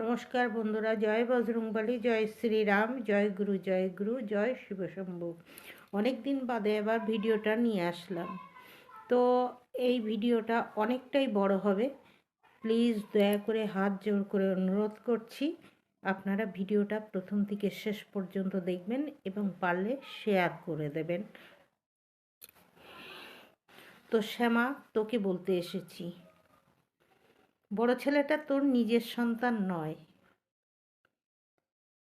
নমস্কার বন্ধুরা, জয় বজরংবলী, জয় শ্রীরাম, জয় গুরু জয় গুরু, জয় শিবশম্ভু অনেক দিন বাদে এবার ভিডিওটা নিয়ে আসলাম। তো এই ভিডিওটা অনেকটাই বড় হবে। প্লিজ দয়া করে হাত জোর করে অনুরোধ করছি, আপনারা ভিডিওটা প্রথম থেকে শেষ পর্যন্ত দেখবেন এবং পারলে শেয়ার করে দেবেন। তো শ্যামা, তোকে বলতে এসেছি। বড় ছেলেটা তোর নিজের সন্তান নয়।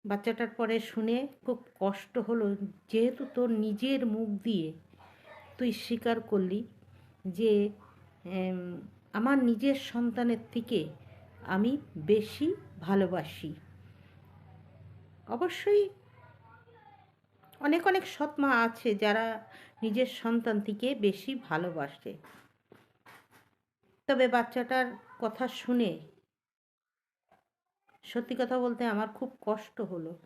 বাচ্চাটার পরে শুনে খুব কষ্ট হলো, যেহেতু তোর নিজের মুখ দিয়ে তুই স্বীকার করলি যে আমার নিজের সন্তানের থেকে আমি বেশি ভালোবাসি। অবশ্যই অনেক অনেক সৎমা আছে যারা নিজের সন্তান থেকে বেশি ভালোবাসে। তবে বাচ্চাটার কথা শুনে, সত্যি কথা বলতে আমার খুব কষ্ট হলো।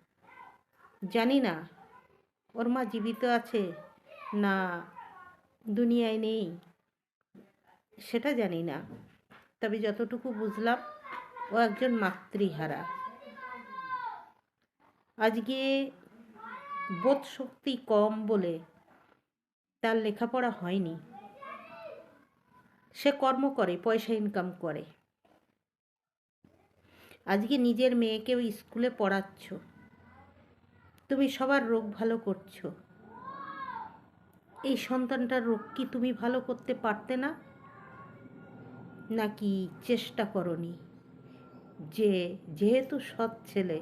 জানি না, ওর মা জীবিত আছে না দুনিয়ায় নেই, সেটা জানি না। তবে যতটুকু বুঝলাম, ও একজন মাতৃহারা। আজকে বোধ শক্তি কম বলে তার লেখাপড়া হয়নি। সে কর্ম করে, পয়সা ইনকাম করে। আজকে নিজের মেয়েকেও স্কুলে পড়াচ্ছ। তুমি সবার রোগ ভালো করছ। এই সন্তানটার রোগ কি তুমি ভালো করতে পারতে না? নাকি চেষ্টা করনি? যে যেহেতু সৎ ছেলে,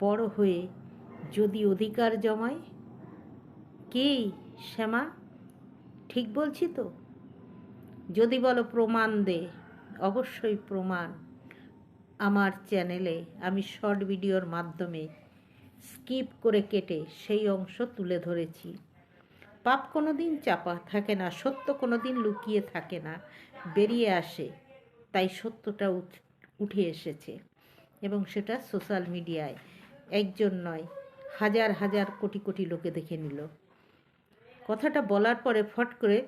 বড় হয়ে যদি অধিকার জমায়, কেই শ্যামা? ঠিক বলছি তো? যদি বলো প্রমাণ দে, অবশ্যই প্রমাণ। আমার চ্যানেলে আমি শর্ট ভিডিওর মাধ্যমে স্কিপ করে কেটে সেই অংশ তুলে ধরেছি। পাপ কোনো দিন চাপা থাকে না, সত্য কোনো দিন লুকিয়ে থাকে না, বেরিয়ে আসে, তাই সত্যটা উঠে এসেছে। এবং সেটা সোশ্যাল মিডিয়ায়। একজন নয়, হাজার হাজার কোটি কোটি লোকে দেখে নিল। কথাটা বলার পরে ফট করে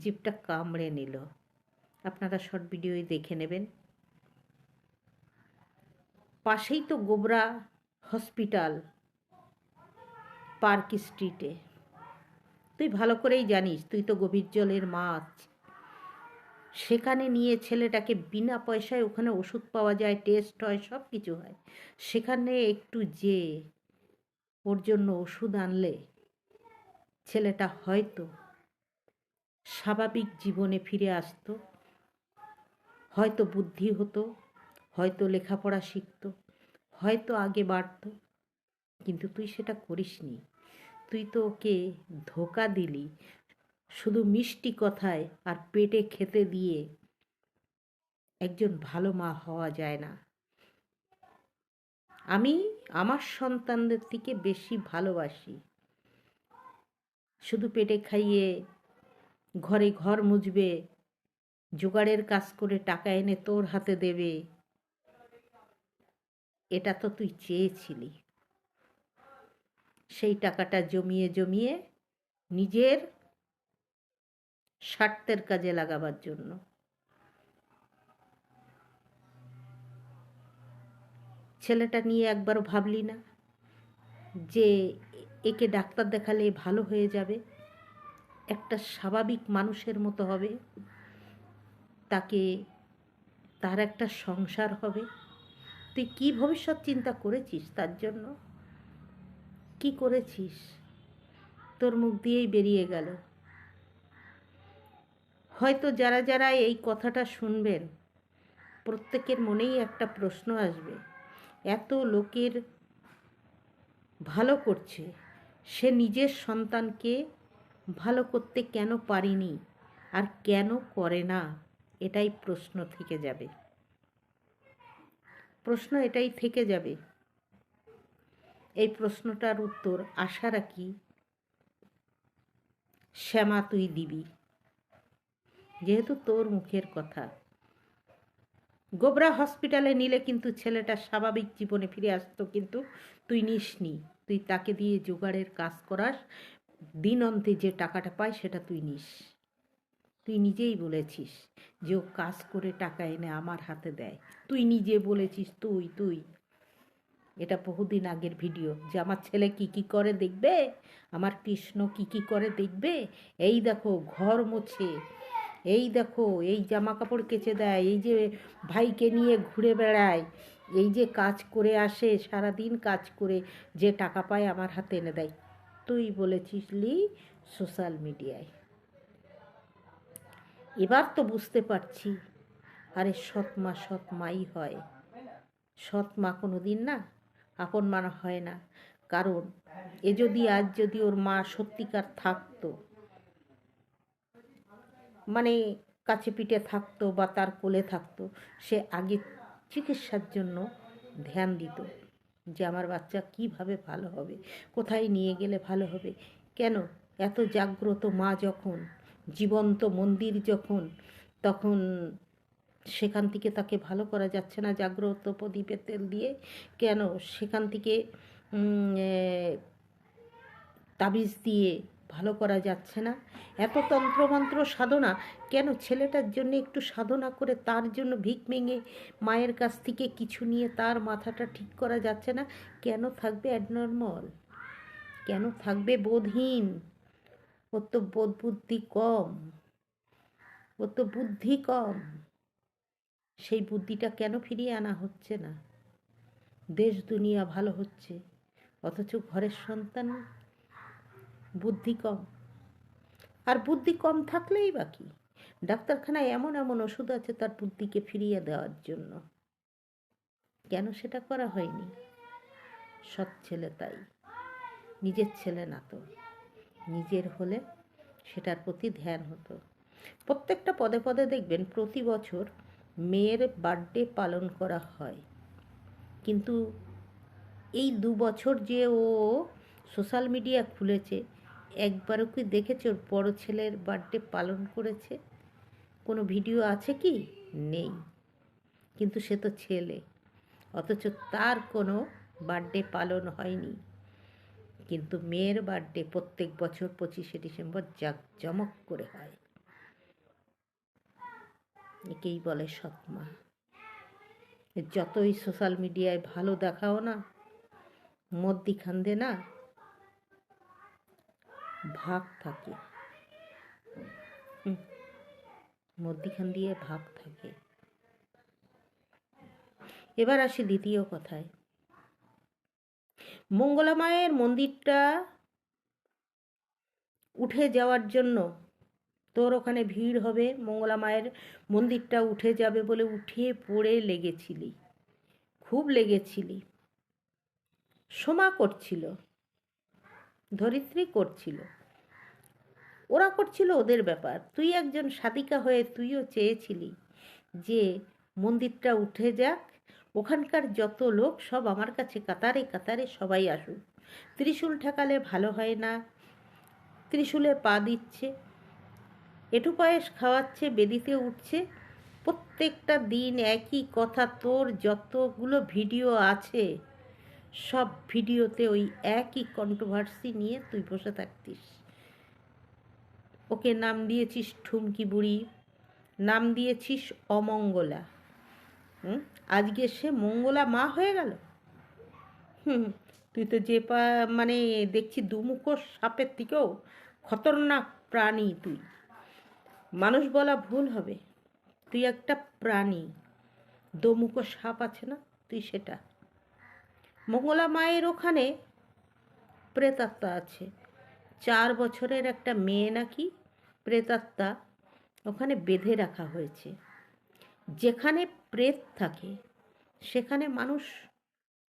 জিপটা কামড়ে নিল। আপনারা শর্ট ভিডিওই দেখে নেবেন। পাশেই তো গোবরা হসপিটাল পার্ক স্ট্রিটে। তুই ভালো করেই জানিস, তুই তো গভীর জলের মাছ। সেখানে নিয়ে ছেলেটাকে বিনা পয়সায় ওখানে ওষুধ পাওয়া যায়, টেস্ট হয় সব কিছু হয়। সেখানে একটু যে ওর জন্য ওষুধ আনলে, ছেলেটা হয়তো স্বাভাবিক জীবনে ফিরে আসতো। হয়তো বুদ্ধি হতো, হয়তো লেখাপড়া শিখত, হয়তো আগে বাড়ত, কিন্তু তুই সেটা করিসনি। তুই তো ওকে ধোকা দিলি, শুধু মিষ্টি কথায় আর পেটে খেতে দিয়ে একজন ভালো মা হওয়া যায় না। আমি আমার সন্তানদের থেকে বেশি ভালোবাসি। শুধু পেটে খাইয়ে ঘরে ঘর মুজবে জোগাড়ের কাজ করে টাকা এনে তোর হাতে দেবে। এটা তো তুই চেয়েছিলি। সেই টাকাটা জমিয়ে জমিয়ে নিজের স্বার্থের কাজে লাগাবার জন্য। ছেলেটা নিয়ে একবারও ভাবলি না যে একে ডাক্তার দেখালে ভালো হয়ে যাবে? একটা স্বাভাবিক মানুষের মতো হবে। তাকে তার একটা সংসার হবে। তুই কি ভবিষ্যৎ চিন্তা করেছিস তার জন্য? কি করেছিস? তোর মুখ দিয়েই বেরিয়ে গেল। হয়তো যারা যারা এই কথাটা শুনবেন, প্রত্যেকের মনেই একটা প্রশ্ন আসবে, এত লোকের ভালো করছে, সে নিজের সন্তানকে ভালো করতে কেন পারিনি? আর কেন করে না? এটাই প্রশ্ন থেকে যাবে। প্রশ্ন এটাই থেকে যাবে। এই প্রশ্নটার উত্তর আশা রাখি, শ্যামা তুই দিবি। যেহেতু তোর মুখের কথা। গোবরা হসপিটালে নিলে কিন্তু ছেলেটা স্বাভাবিক জীবনে ফিরে আসতো, কিন্তু তুই নিসনি। তুই তাকে দিয়ে জোগাড়ের কাজ করাস দিন অন্তে যে টাকাটা পায় সেটা তুই নিস। তুই নিজেই বলেছিস যে ও কাজ করে টাকা এনে আমার হাতে দেয়। তুই নিজে বলেছিস তুই তুই। এটা বহুদিন আগের ভিডিও যে আমার ছেলে কি কি করে দেখবে? আমার কৃষ্ণ কি কি করে দেখবে? এই দেখো ঘর মোছে, এই দেখো এই জামা কাপড় কেচে দেয়, এই যে ভাইকে নিয়ে ঘুরে বেড়ায়, এই যে কাজ করে আসে, সারাদিন কাজ করে যে টাকা পায় আমার হাতে এনে দেয়। তুই বলেছিস লি সোশ্যাল মিডিয়ায়। এবার তো বুঝতে পারছি। আরে সৎ মা সৎ মাই হয়। সৎ মা কোনো দিন না আপন মানা হয় না। কারণ এ যদি আজ যদি ওর মা সত্যিকার থাকতো মানে কাছে পিঠে থাকতো বা তার কোলে থাকতো, সে আগে চিকিৎসার জন্য ধ্যান দিত। যে আমার বাচ্চা কীভাবে ভালো হবে, কোথায় নিয়ে গেলে ভালো হবে, কেন? এত জাগ্রত মা যখন, জীবন্ত মন্দির যখন, তখন সেখান থেকে তাকে ভালো করা যাচ্ছে না জাগ্রত প্রদীপের তেল দিয়ে, কেন? সেখান থেকে তাবিজ দিয়ে ভালো করা যাচ্ছে না। এত তন্ত্রমন্ত্র সাধনা, কেন ছেলেটার জন্য একটু সাধনা করে তার জন্য ভিক ভেঙে মায়ের কাছ থেকে কিছু নিয়ে তার মাথাটা ঠিক করা যাচ্ছে না? কেন থাকবে অ্যাডনর্মাল কেন থাকবে বোধহীন? ওর তো বোধ বুদ্ধি কম। ওর তো বুদ্ধি কম। সেই বুদ্ধিটা কেন ফিরিয়ে আনা হচ্ছে না? দেশ দুনিয়া ভালো হচ্ছে, অথচ ঘরের সন্তান বুদ্ধি কম। আর বুদ্ধি কম থাকলেই বাকি ডাক্তারখানায় এমন এমন ওষুধ আছে তার বুদ্ধিকে ফিরিয়ে দেওয়ার জন্য। কেন সেটা করা হয়নি? সৎ ছেলে তাই। নিজের ছেলে না তো। নিজের হলে সেটার প্রতি ধ্যান হতো। প্রত্যেকটা পদে পদে দেখবেন প্রতি বছর মেয়ের বার্থডে পালন করা হয়। কিন্তু এই দু বছর যে ও সোশ্যাল মিডিয়া খুলেছে একবারও কি দেখেছ? ওর বড়ো ছেলের বার্থডে পালন করেছে। কোনো ভিডিও আছে কি? নেই। কিন্তু সে তো ছেলে। অথচ তার কোনো বার্থডে পালন হয়নি। কিন্তু মেয়ের বার্থডে প্রত্যেক বছর পঁচিশে ডিসেম্বর জাঁকজমক করে হয়। একেই বলে সৎমা। যতই সোশ্যাল মিডিয়ায় ভালো দেখাও না মদ্দি খান্দে না ভাগ থাকে। মধ্যিখান দিয়ে ভাগ থাকে। এবার আসি দ্বিতীয় কথায়। মঙ্গলা মায়ের মন্দিরটা উঠে যাওয়ার জন্য তোর ওখানে ভিড় হবে। মঙ্গলা মায়ের মন্দিরটা উঠে যাবে বলে উঠে পড়ে লেগেছিলি। খুব লেগেছিলি। সোমা করছিল। ধরিত্রী করছিল। ওরা করছিল ওদের ব্যাপার। তুই একজন সাদিকা হয়ে তুইও চেয়েছিলি যে মন্দিরটা উঠে যাক। ওখানকার যত লোক সব আমার কাছে কাতারে কাতারে সবাই আসুক। ত্রিশূল ঠেকালে ভালো হয় না। ত্রিশূলে পা দিচ্ছে। এটু পায়েস খাওয়াচ্ছে, বেদিতে উঠছে। প্রত্যেকটা দিন একই কথা, তোর যতগুলো ভিডিও আছে সব ভিডিওতে ওই একই কন্ট্রোভার্সি নিয়ে তুই বসে থাকতিস। ওকে নাম দিয়েছিস ঠুমকি বুড়ি, নাম দিয়েছিস অমঙ্গলা। হুম? আজকে সে মঙ্গলা মা হয়ে গেল। হুম তুই তো যে পা মানে দেখছি দুমুখো সাপের থেকেও খতরনাক প্রাণী তুই। মানুষ বলা ভুল হবে। তুই একটা প্রাণী। দোমুখো সাপ আছে না? তুই সেটা। মঙ্গলা মায়ের ওখানে প্রেতাত্মা আছে। চার বছরের একটা মেয়ে নাকি প্রেতাত্মা ওখানে বেঁধে রাখা হয়েছে। যেখানে প্রেত থাকে, সেখানে মানুষ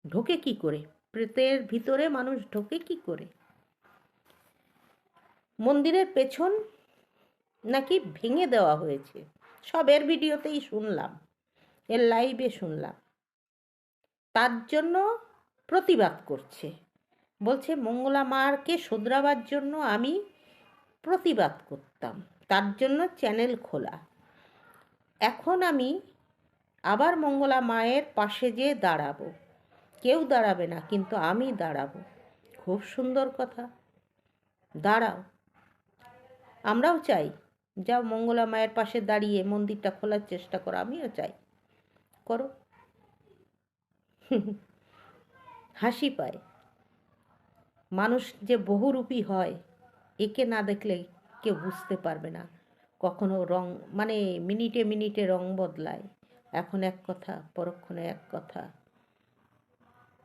ঢোকে কি করে? প্রেতের ভিতরে মানুষ ঢোকে কি করে? মন্দিরের পেছন নাকি ভেঙে দেওয়া হয়েছে? সব এর ভিডিওতেই শুনলাম, এর লাইভে শুনলাম। তার জন্য প্রতিবাদ করছে। বলছে, মঙ্গলা মারকে শোধরাবার জন্য আমি প্রতিবাদ করতাম। তার জন্য চ্যানেল খোলা। এখন আমি আবার মঙ্গলা মায়ের পাশে যেয়ে দাঁড়াবো। কেউ দাঁড়াবে না, কিন্তু আমি দাঁড়াবো। খুব সুন্দর কথা। দাঁড়াও। আমরাও চাই। যাও মঙ্গলা মায়ের পাশে দাঁড়িয়ে মন্দিরটা খোলার চেষ্টা করো। আমিও চাই। করো। হাসি পায়। মানুষ যে বহুরূপী হয়, একে না দেখলে কেউ বুঝতে পারবে না। কখনো রং মানে মিনিটে মিনিটে রং বদলায়। এখন এক কথা, পরক্ষণে এক কথা।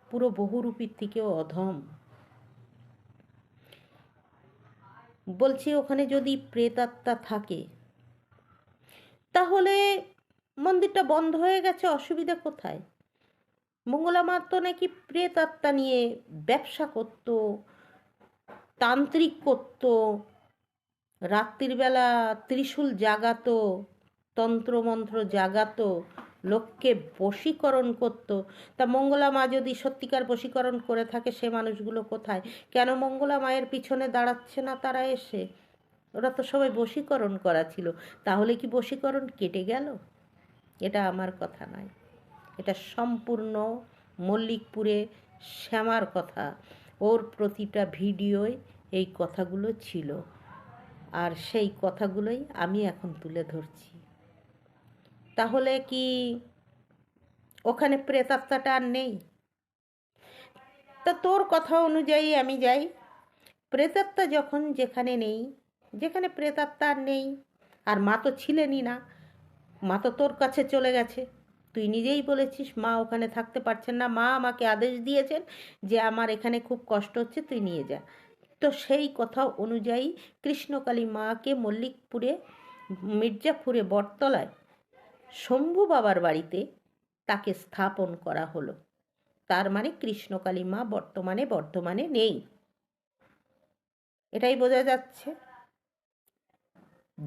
পুরো বহুরূপীর থেকেও অধম। বলছি, ওখানে যদি প্রেতাত্মা থাকে, তাহলে মন্দিরটা বন্ধ হয়ে গেছে, অসুবিধা কোথায়? মঙ্গলা মার তো নাকি প্রেতাত্মা নিয়ে ব্যবসা করতো, তান্ত্রিক করত, রাত্রির বেলা ত্রিশূল জাগাতো, তন্ত্রমন্ত্র জাগাত, লোককে বশীকরণ করত। তা মঙ্গলা মা যদি সত্যিকার বশীকরণ করে থাকে সে মানুষগুলো কোথায়? কেন মঙ্গলা মায়ের পিছনে দাঁড়াচ্ছে না তারা এসে? ওরা তো সবাই বশীকরণ করা ছিল। তাহলে কি বশীকরণ কেটে গেল? এটা আমার কথা নয়। এটা সম্পূর্ণ মল্লিকপুরে শ্যামার কথা। ওর প্রতিটা ভিডিওয় এই কথাগুলো ছিল। আর সেই কথাগুলোই আমি এখন তুলে ধরছি। তাহলে কি ওখানে প্রেতাত্মাটা আর নেই? তা তোর কথা অনুযায়ী আমি যাই। প্রেতাত্মা যখন যেখানে নেই, যেখানে প্রেতাত্মা আর নেই, আর মা তো ছিলেনই না, মা তো তোর কাছে চলে গেছে। তুই নিজেই বলেছিস, মা ওখানে থাকতে পারছেন না। মা আমাকে আদেশ দিয়েছেন যে আমার এখানে খুব কষ্ট হচ্ছে, তুই নিয়ে যা। তো সেই কথা অনুযায়ী কৃষ্ণকালী মাকে মল্লিকপুরে, মির্জাপুরে বটতলায় শম্ভু বাবার বাড়িতে তাকে স্থাপন করা হলো। তার মানে কৃষ্ণকালী মা বর্তমানে বর্তমানে নেই। এটাই বোঝা যাচ্ছে।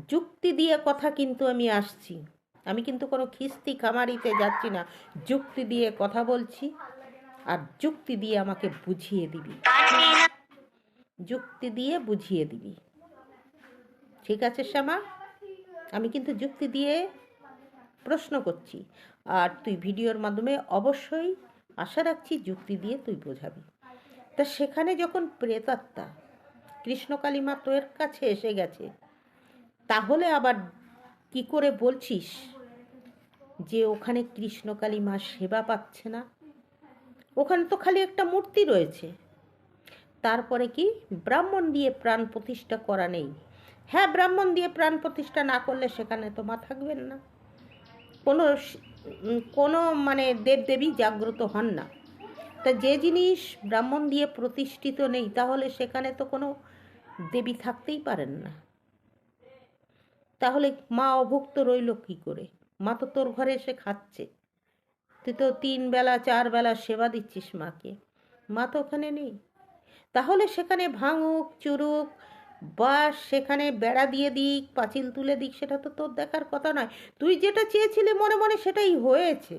যুক্তি দিয়ে কথা কিন্তু আমি আসছি। আমি কিন্তু কোনো খিস্তি খামারিতে যাচ্ছি না। যুক্তি দিয়ে কথা বলছি আর যুক্তি দিয়ে আমাকে বুঝিয়ে দিবি। যুক্তি দিয়ে বুঝিয়ে দিবি। ঠিক আছে, শ্যামা? আমি কিন্তু যুক্তি দিয়ে প্রশ্ন করছি। আর তুই ভিডিওর মাধ্যমে অবশ্যই আশা রাখছি যুক্তি দিয়ে তুই বোঝাবি। তা সেখানে যখন প্রেতাত্মা কৃষ্ণকালী মা তোর কাছে এসে গেছে, তাহলে আবার কি করে বলছিস? যে ওখানে কৃষ্ণকালী মা সেবা পাচ্ছে না। ওখানে তো খালি একটা মূর্তি রয়েছে। তারপরে কি ব্রাহ্মণ দিয়ে প্রাণ প্রতিষ্ঠা করা নেই। হ্যাঁ ব্রাহ্মণ দিয়ে প্রাণ প্রতিষ্ঠা না করলে সেখানে তো মা থাকবেন না। কোনো কোনো মানে দেবদেবী জাগ্রত হন না। তা যে জিনিস ব্রাহ্মণ দিয়ে প্রতিষ্ঠিত নেই, তাহলে সেখানে তো কোনো দেবী থাকতেই পারেন না। তাহলে মা অভুক্ত রইল কি করে? মা তো তোর ঘরে এসে খাচ্ছে। তুই তো তিন বেলা, চার বেলা সেবা দিচ্ছিস মাকে। মা তো ওখানে নেই। তাহলে সেখানে ভাঙুক, চুরুক, বা সেখানে বেড়া দিয়ে দিক, পাঁচিল তুলে দিক, সেটা তো তোর দেখার কথা নয়। তুই যেটা চেয়েছিলি মনে মনে সেটাই হয়েছে।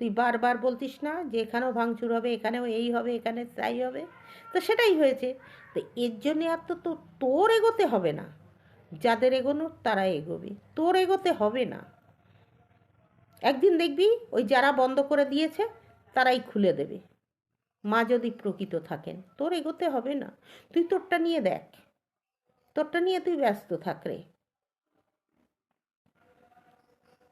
তুই বারবার বলতিস না যে এখানেও ভাঙচুর হবে, এখানেও এই হবে, এখানে তাই হবে? তো সেটাই হয়েছে। তো এর জন্যে আর তো তোর এগোতে হবে না। যাদের এগোনো তারা এগোবে। তোর এগোতে হবে না। একদিন দেখবি ওই যারা বন্ধ করে দিয়েছে, তারাই খুলে দেবে। মা যদি প্রকৃত থাকেন, তোর এগোতে হবে না। তুই তোরটা নিয়ে দেখ। তোরটা নিয়ে তুই ব্যস্ত থাক রে।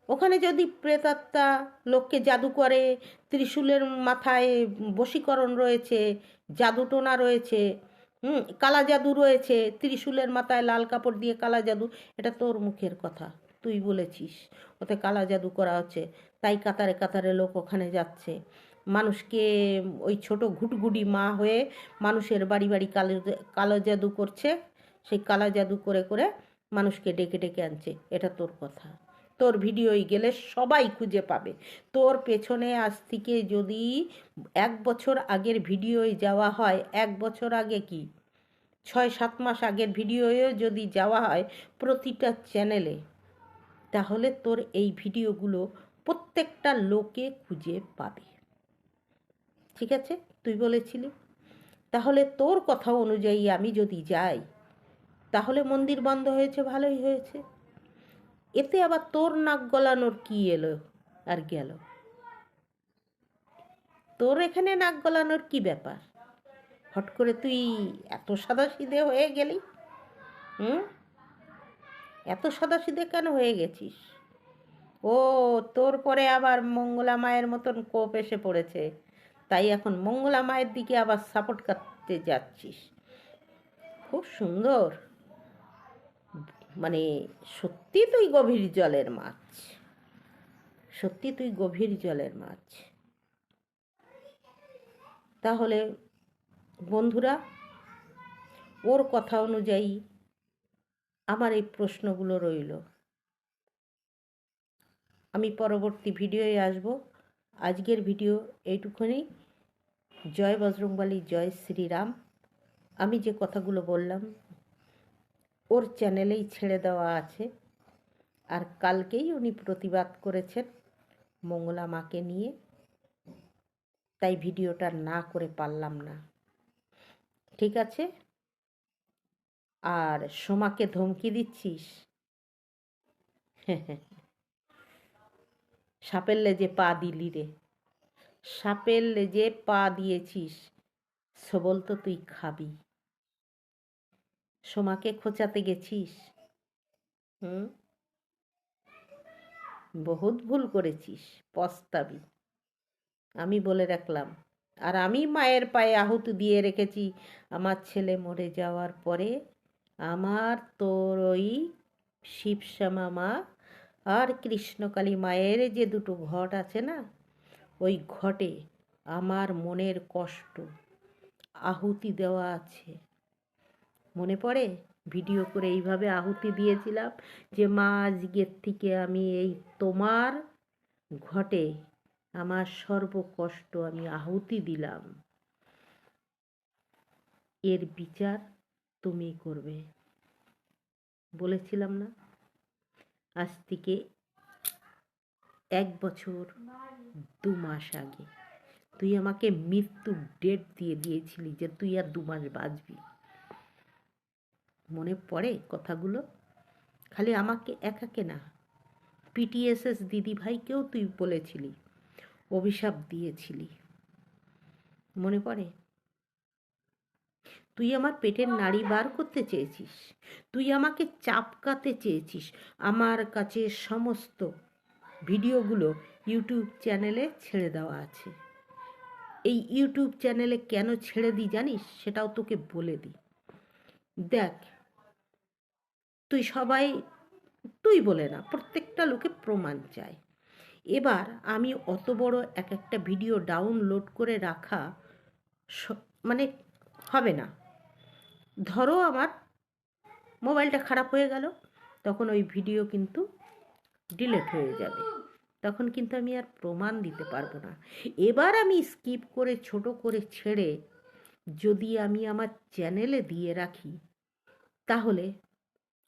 ওখানে যদি প্রেতাত্মা লোককে জাদু করে, ত্রিশূলের মাথায় বশীকরণ রয়েছে, জাদুটোনা রয়েছে হুম, কালা জাদু রয়েছে, ত্রিশূলের মাথায় লাল কাপড় দিয়ে কালা জাদু, এটা তোর মুখের কথা, তুই বলেছিস, ওতে কালা জাদু করা হচ্ছে, তাই কাতারে কাতারে লোক ওখানে যাচ্ছে। মানুষকে ওই ছোট ঘুটগুডি মা হয়ে মানুষের বাড়ি বাড়ি কালো কালো জাদু করছে, সেই কালা জাদু করে করে মানুষকে ডেকে ডেকে আনছে, এটা তোর কথা। তোর ভিডিওই গেলে সবাই খুঁজে পাবে। তোর পেছনে আজ থেকে যদি এক বছর আগের ভিডিওয় যাওয়া হয়, এক বছর আগে কি? ছয়, সাত মাস আগের ভিডিওয়েও যদি যাওয়া হয় প্রতিটা চ্যানেলে, তাহলে তোর এই ভিডিওগুলো প্রত্যেকটা লোকে খুঁজে পাবে। ঠিক আছে? তুই বলেছিলি। তাহলে তোর কথা অনুযায়ী আমি যদি যাই, তাহলে মন্দির বন্ধ হয়েছে, ভালোই হয়েছে। এতে আবার তোর নাক গলানোর কি এলো আর গেল? তোর এখানে নাক গলানোর কি ব্যাপার? হট করে তুই এত সাদা সিধে হয়ে গেলি? হুম? এত সাদাসিধে কেন হয়ে গেছিস? ও, তোর পরে আবার মঙ্গলা মায়ের মতন কোপ এসে পড়েছে। তাই এখন মঙ্গলা মায়ের দিকে আবার সাপোর্ট করতে যাচ্ছিস। খুব সুন্দর। মানে সত্যি তুই গভীর জলের মাছ। সত্যি তুই গভীর জলের মাছ। তাহলে বন্ধুরা, ওর কথা অনুযায়ী আমার এই প্রশ্নগুলো রইল। আমি পরবর্তী ভিডিওয়ে আসব। আজকের ভিডিও এইটুকুনি। জয় বজরংবালী, জয় শ্রীরাম। আমি যে কথাগুলো বললাম ওর চ্যানেলেই ছেড়ে দেওয়া আছে। আর কালকেই উনি প্রতিবাদ করেছেন মঙ্গলা মাকে নিয়ে। তাই ভিডিওটা না করে পারলাম না। ঠিক আছে? আর সোমাকে ধমকি দিচ্ছিস? সাপের লেজে পা দিলি রে। সাপের লেজে পা দিয়েছিস। সবল তো তুই খাবি। সোমাকে খোঁচাতে গেছিস? হুম? বহুত ভুল করেছিস, পস্তাবি। আমি বলে রাখলাম, আর আমি মায়ের পায়ে আহুতি দিয়ে রেখেছি, আমার ছেলে মরে যাওয়ার পরে আমার তোর ওই শিবশ্যামা মা আর কৃষ্ণকালী মায়ের যে দুটো ঘট আছে না, ওই ঘটে আমার মনের কষ্ট, আহুতি দেওয়া আছে। মনে পড়ে? ভিডিও করে এইভাবে আহুতি দিয়েছিলাম যে, মা, আজকের থেকে আমি এই তোমার ঘটে আমার সর্বকষ্ট আমি আহুতি দিলাম। এর বিচার তুমি করবে। বলেছিলাম না? আজ থেকে এক বছর দু মাস আগে। তুই আমাকে মৃত্যুর ডেট দিয়ে দিয়েছিলি যে, তুই আর দু মাস বাঁচবি। মনে পড়ে কথাগুলো? খালি আমাকে একাকে না পিটিএসএস দিদি ভাইকেও তুই বলেছিলি, অভিশাপ দিয়েছিলি। মনে পড়ে? তুই আমার পেটের নাড়ি বার করতে চেয়েছিস, তুই আমাকে চাপকাতে চেয়েছিস, আমার কাছে সমস্ত ভিডিওগুলো ইউটিউব চ্যানেলে ছেড়ে দেওয়া আছে। এই ইউটিউব চ্যানেলে কেন ছেড়ে দিই জানিস? সেটাও তোকে বলে দিই। দেখ তুই সবাই, তুই বলে না, প্রত্যেকটা লোকে প্রমাণ চায়। এবার আমি অত বড় এক একটা ভিডিও ডাউনলোড করে রাখা মানে হবে না। ধরো আমার মোবাইলটা খারাপ হয়ে গেল, তখন ওই ভিডিও কিন্তু ডিলেট হয়ে যাবে। তখন কিন্তু আমি আর প্রমাণ দিতে পারব না। এবার আমি স্কিপ করে, ছোট করে ছেড়ে যদি আমি আমার চ্যানেলে দিয়ে রাখি, তাহলে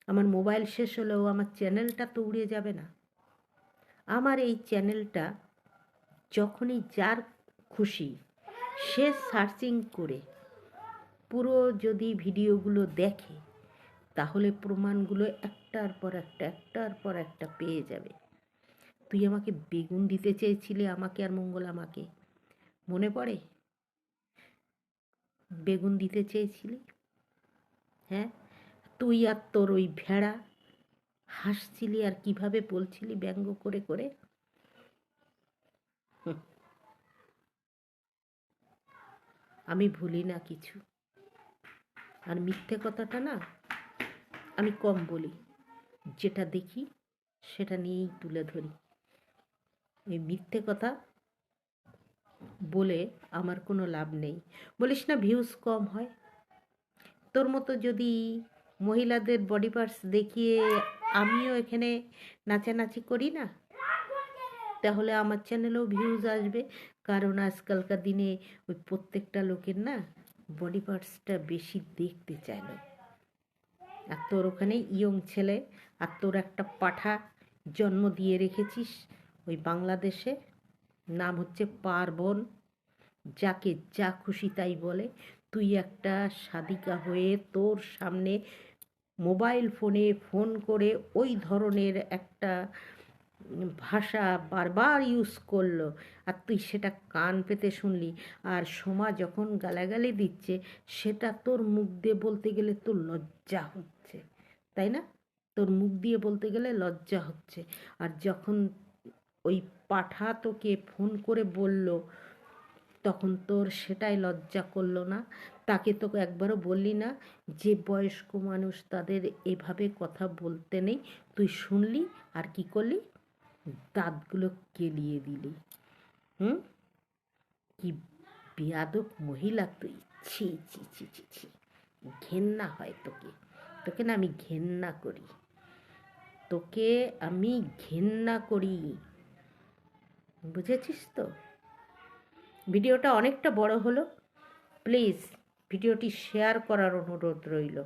আমার মোবাইল শেষ হলেও আমার চ্যানেলটা তো উড়ে যাবে না। আমার এই চ্যানেলটা যখনই যার খুশি সে সার্চিং করে, পুরো যদি ভিডিওগুলো দেখে, তাহলে প্রমাণগুলো একটার পর একটা, একটার পর একটা পেয়ে যাবে। তুই আমাকে বেগুন দিতে চেয়েছিলে, আমাকে আর মঙ্গল আমাকে মনে পড়ে? বেগুন দিতে চেয়েছিলি? হ্যাঁ? তুই আর তোর ওই ভেড়া। হাসছিলি আর কীভাবে বলছিলি ব্যঙ্গ করে করে। আমি ভুলি না কিছু। আর মিথ্যে কথাটা না আমি কম বলি। যেটা দেখি সেটা নিয়েই তুলে ধরি। ওই মিথ্যে কথা বলে আমার কোনো লাভ নেই। বলিস না ভিউজ কম হয়। তোর মতো যদি মহিলাদের বডি পার্টস দেখিয়ে আমিও এখানে নাচানাচি করি না? তাহলে আমার চ্যানেলেও ভিউজ আসবে। কারণ আজকালকার দিনে ওই প্রত্যেকটা লোকের না বডি পার্টসটা বেশি দেখতে চায় না। আর তোর ওখানে ইয়ং ছেলে আর তোর একটা পাঠা জন্ম দিয়ে রেখেছিস ওই বাংলাদেশে, নাম হচ্ছে পার্বণ। যাকে যা খুশি তাই বলে। তুই একটা সাদিকা হয়ে তোর সামনে মোবাইল ফোনে ফোন করে ওই ধরনের একটা ভাষা বারবার ইউজ করল। আর তুই সেটা কান পেতে শুনলি। আর সোমা যখন গালাগালি দিচ্ছে, সেটা তোর মুখ দিয়ে বলতে গেলে তোর লজ্জা হচ্ছে, তাই না? তোর মুখ দিয়ে বলতে গেলে লজ্জা হচ্ছে। আর যখন ওই পাঠা তোকে ফোন করে বলল তখন তোর সেটাই লজ্জা করল না? তাকে তোকে একবারও বললি না? যে বয়স্ক মানুষ তাদের এভাবে কথা বলতে নেই। তুই শুনলি? আর কি করলি? দাঁতগুলো কেলিয়ে দিলি। হুম? কি বেয়াদব মহিলা তুই। ছি ছি ছি ছি ছি। ঘেন্না হয় তোকে। তোকে না আমি ঘেন্না করি। তোকে আমি ঘেন্না করি। বুঝেছিস তো? ভিডিওটা অনেকটা বড় হলো। প্লিজ ভিডিওটি শেয়ার করার অনুরোধ রইল।